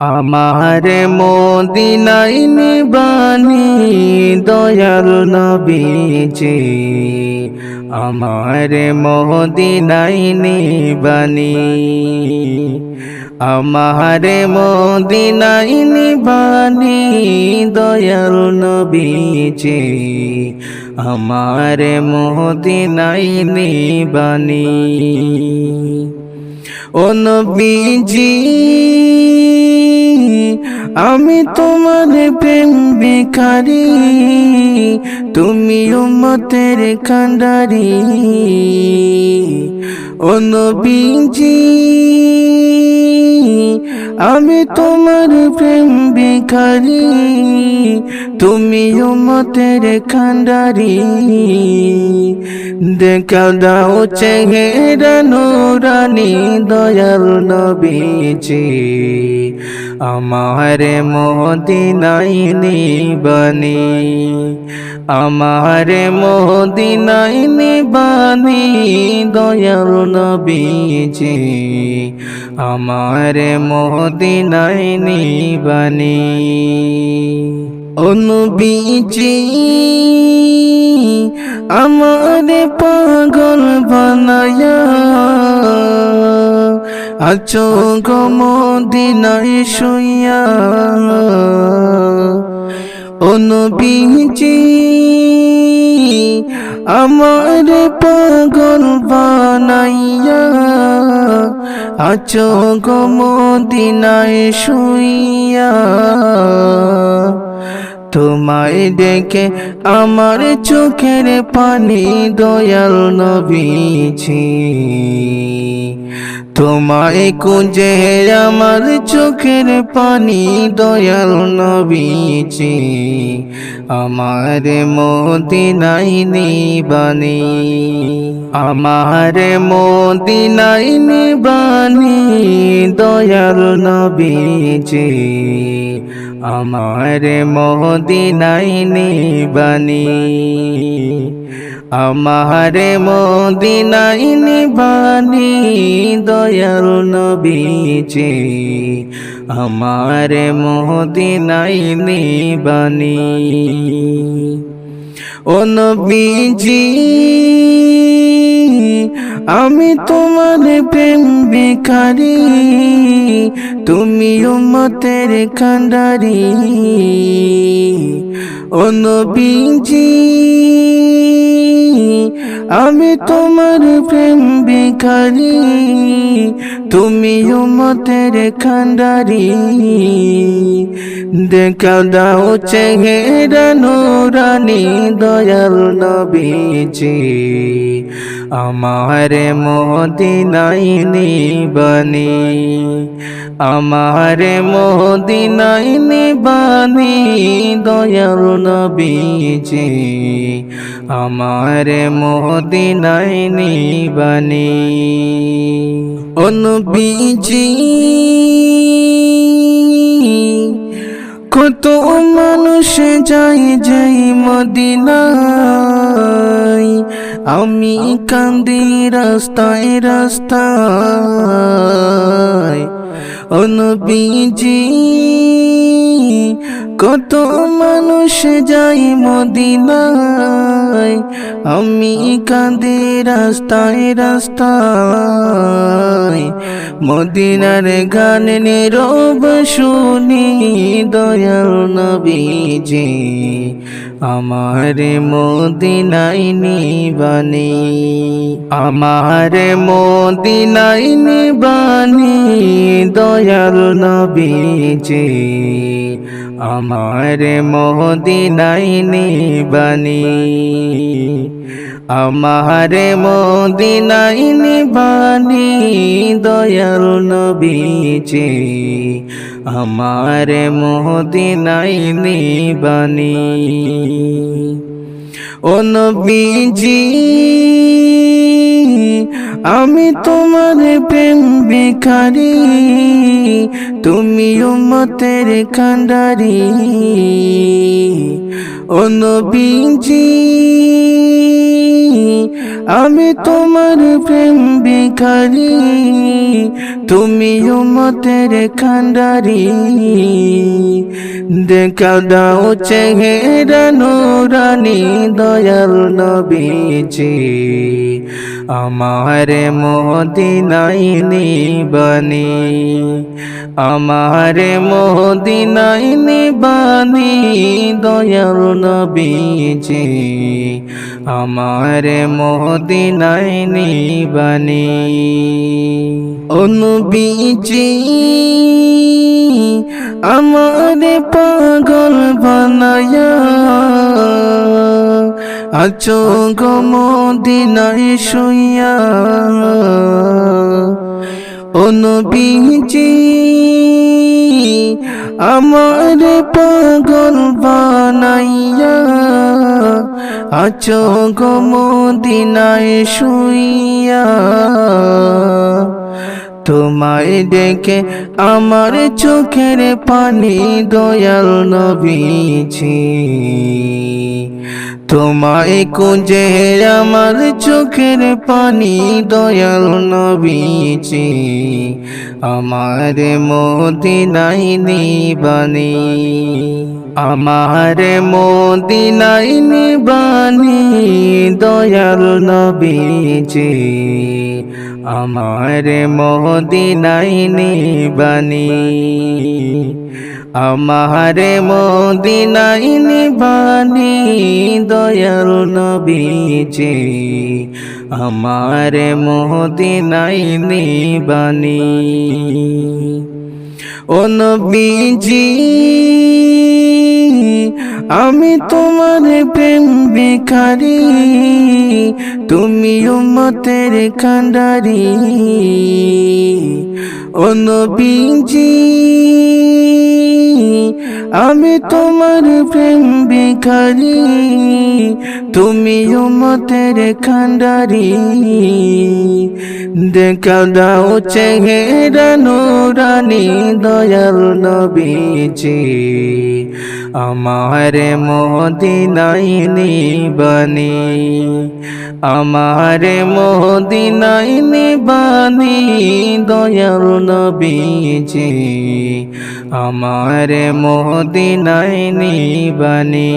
আমার মদিনাই নিবানি দয়াল নবীজি আমার মদিনাই নিবানি। আমার মদিনাই নিবানি দয়াল নবীজি আমার মদিনাই নিবানি। ও নবীজি। আমি তোমার প্রেম বেকারি তুমি উম্মতের কান্ডারি ও নবীজি। আমি তোমার প্রেম বেকারি তুমি উম্মতের কান্ডারি দেখা দাও চেহারা নুরানি, দয়াল নবীজি। আমার মদিনাই নিবানি, আমার মদিনাই নিবানি, দয়াল নবীজি। আমার মদিনাই নিবানি। অনুবীজি আমার পাগল বানায়া। আছো গমদিনায় শুইয়া। অনুবীজি আমার পাগল বানাইয়া। আছো গোমদিনায় শুইয়া তোমায় দেখে আমার চোখের পানি দয়াল নবীছি তোমায় কুঁজে আমার চোখের পানি, দয়াল নবীছি আমার মদিনাই নিবানি। আমার মদিনাই নিবানি, দয়াল নবীজি আমার মদিনাই নিবানি। আমার মদিনাই নিবানি দয়াল নবীজি আমার মদিনাই নিবানি ও নবীজি, আমি তোমার প্রেম বেকারি তুমি উম্মতের কান্ডারি। ও নবীজি আমি তোমার প্রেম বেকারি তুমি উম্মতের কান্ডারি দেখা দাও চেহারা নুরানি দয়াল নবীজি। আমার মদিনাই নিবানি, আমার মদিনাই নিবানি দয়াল নবীজি। আমার মদিনাই নিবানি। অনুবীজি কত মানুষ যাই যাই মদিনায়। আমি কান্দি রাস্তায় রাস্তায়। অনুবীজি কত মানুষ যাই মদিনায় আমি কাঁদে রাস্তায় রাস্তায়। মদিনার গান নীরব শুনি দয়াল নবীজি। আমার মদিনাই নিবানি, আমার মদিনাই নিবানি, দয়াল নবীজি, আমার মদিনাই নিবানি, আমার মদিনাই নিবানি, দয়াল নবীজি আমার মদিনাই নিবানি ও নবীজি আমি তোমার প্রেম বেকারি তুমি উম্মতের কান্ডারি ও নবীজি আমি তোমার প্রেম ভিখারি তুমি উম্মতের কান্ডারি দেখা দাও চেহারা নুরানি দয়াল নবীজি। আমার মদিনাই নিবানি, আমার মদিনাই নিবানি দয়াল নবীজি। আমার মদিনাই নিবানি। অনুবীজি আমার পাগল বানায়া। আছো গমদিনায় শুইয়া। অনুবীজি আমার পাগল বানাইয়া। আছো গমদিনায় শুইয়া। তোমায় দেখে আমার চোখের পানি দয়াল নবীছি তোমায় কুঁজে আমার চোখের পানি দয়াল নবীছি আমার মদিনাই নিবানি। আমার মদিনাই নিবানি দয়াল নবীজি। আমার মদিনাই নিবানি। আমার মদিনাই নিবানি দয়াল নবীজি। আমার মদিনাই নিবানি। ও নবীজি, আমি তোমার প্রেম ভিখারি, তুমি উম্মতের কান্ডারি ও নবীজি, আমি তোমার প্রেম ভিখারি তুমি উম্মতের কান্ডারি দেখা দাও চেহারা নুরানি দয়াল নবীজি। আমার মদিনাই নিবানি, আমার মদিনাই নিবানি দয়াল নবীজি। আমার মদিনাই নিবানি।